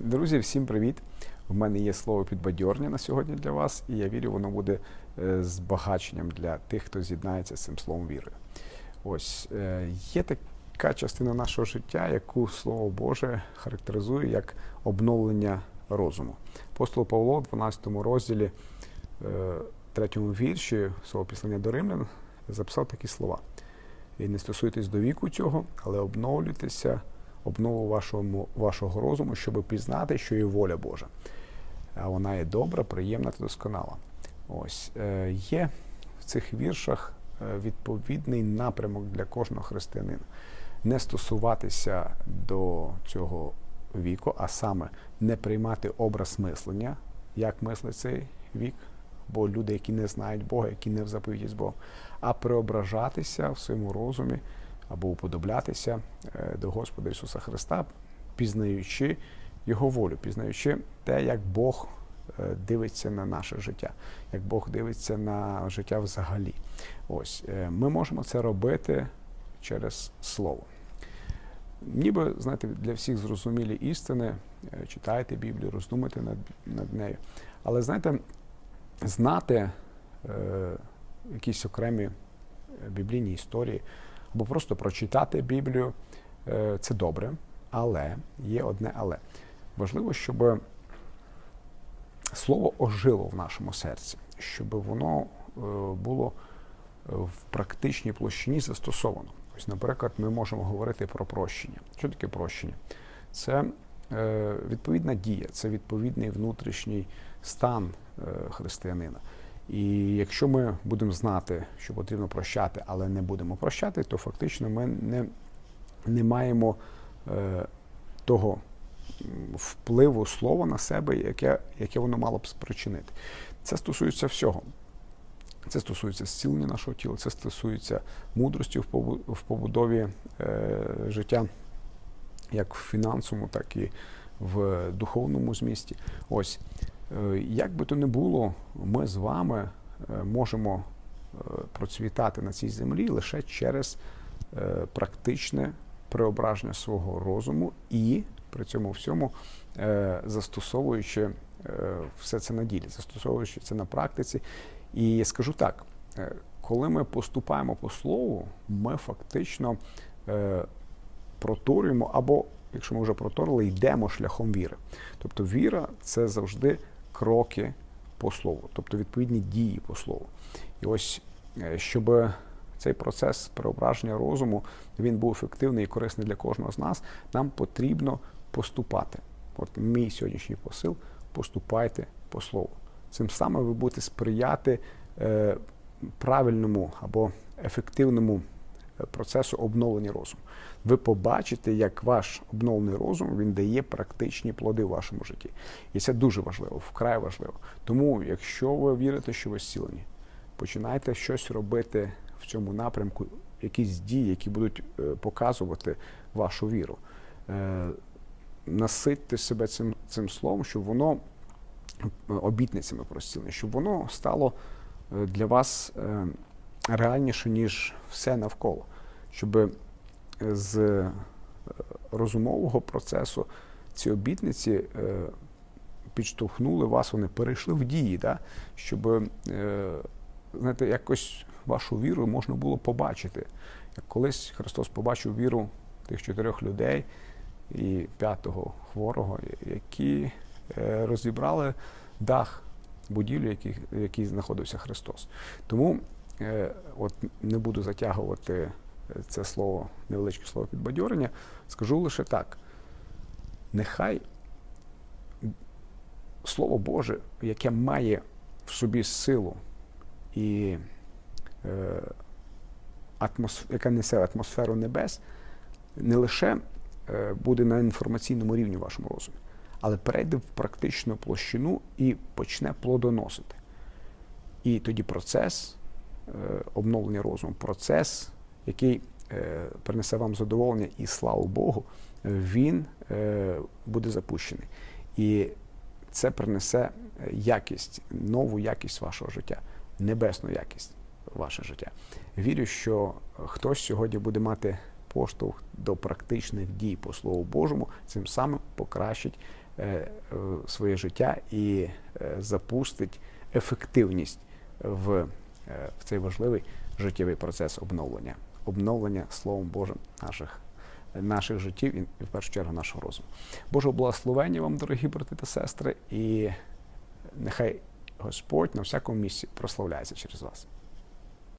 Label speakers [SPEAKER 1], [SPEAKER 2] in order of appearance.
[SPEAKER 1] Друзі, всім привіт! У мене є слово підбадьорення на сьогодні для вас, і я вірю, воно буде е, збагаченням для тих, хто з'єднається з цим словом віри. Ось е, є така частина нашого життя, яку Слово Боже характеризує як обновлення розуму. Апостол Павло в 12 розділі, е, 3 вірші свого післання до римлян записав такі слова. І не стосуйтесь до віку цього, але обновлюйтеся обнову вашого, вашого розуму, щоб пізнати, що є воля Божа. А вона є добра, приємна та досконала. Ось е, є в цих віршах е, відповідний напрямок для кожного християнина. Не стосуватися до цього віку, а саме не приймати образ мислення, як мислить цей вік, бо люди, які не знають Бога, які не в заповіді з Богом, а преображатися в своєму розумі або уподоблятися е, до Господа Ісуса Христа, пізнаючи Його волю, пізнаючи те, як Бог е, дивиться на наше життя, як Бог дивиться на життя взагалі. Ось е, ми можемо це робити через Слово. Ніби, знаєте, для всіх зрозумілі істини, читайте Біблію, роздумайте над, над нею. Але знаєте, знати е, якісь окремі біблійні історії або просто прочитати Біблію е, це добре, але є одне але. Важливо, щоб слово ожило в нашому серці, щоб воно е, було в практичній площині застосовано. Ось, наприклад, ми можемо говорити про прощення. Що таке прощення? Це е, відповідна дія, це відповідний внутрішній стан християнина. І якщо ми будемо знати, що потрібно прощати, але не будемо прощати, то фактично ми не не маємо е, того впливу слова на себе, яке яке воно мало б спричинити. Це стосується всього. Це стосується зцілення нашого тіла, це стосується мудрості в побудові е, життя, як в фінансовому, так і в духовному змісті. Ось. Е, як би то не було, ми з вами е, можемо е, процвітати на цій землі лише через практичне преображення свого розуму і при цьому всьому застосовуючи все це на ділі, застосовуючи це на практиці. І скажу так, коли ми поступаємо по слову, ми фактично проторюємо або, якщо ми вже проторили, йдемо шляхом віри. Тобто віра це завжди кроки по слову, тобто відповідні дії по слову. І ось е, щоб цей процес преображення розуму він був ефективний і корисний для кожного з нас, нам потрібно поступати. От мій сьогоднішній посил поступайте по слову. Цим самим ви будете сприяти е, правильному або ефективному процесу обновлення розуму. Ви побачите, як ваш обновлений розум він дає практичні плоди в вашому житті. І це дуже важливо, вкрай важливо. Тому, якщо ви вірите, що ви зцілені, починайте щось робити в цьому напрямку, якісь дії, які будуть е, показувати вашу віру. Е, наситьте себе цим цим словом, щоб воно е, обітницями про зцілення, щоб воно стало для вас реальніше, ніж все навколо, щоб з е, розумового процесу ці обітниці е, підштовхнули вас, вони перейшли в дії, да? щоб е, знаєте, якось вашу віру можна було побачити. Як колись Христос побачив віру тих чотирьох людей і п'ятого хворого, які розібрали дах будівлі, в якій знаходився Христос. Тому Е, от не буду затягувати е, це слово, невеличке слово підбадьорення, скажу лише так. Нехай Слово Боже, яке має в собі силу і е, атмосф... яка несе атмосферу небес, не лише е, буде на інформаційному рівні в вашому розумі, але перейде в практичну площину і почне плодоносити. І тоді процес Е, обновлення розуму, процес, який е, принесе вам задоволення і славу Богу, він е, буде запущений. І це принесе якість, нову якість вашого життя, небесну якість ваше життя. Вірю, що хтось сьогодні буде мати поштовх до практичних дій по Слову Божому, цим самим покращить своє життя і запустить ефективність в, в цей важливий життєвий процес обновлення, обновлення Словом Божим наших. Наших життів і в першу чергу нашого розуму. Божого благословення вам, дорогі брати та сестри, і нехай Господь на всякому місці прославляється через вас.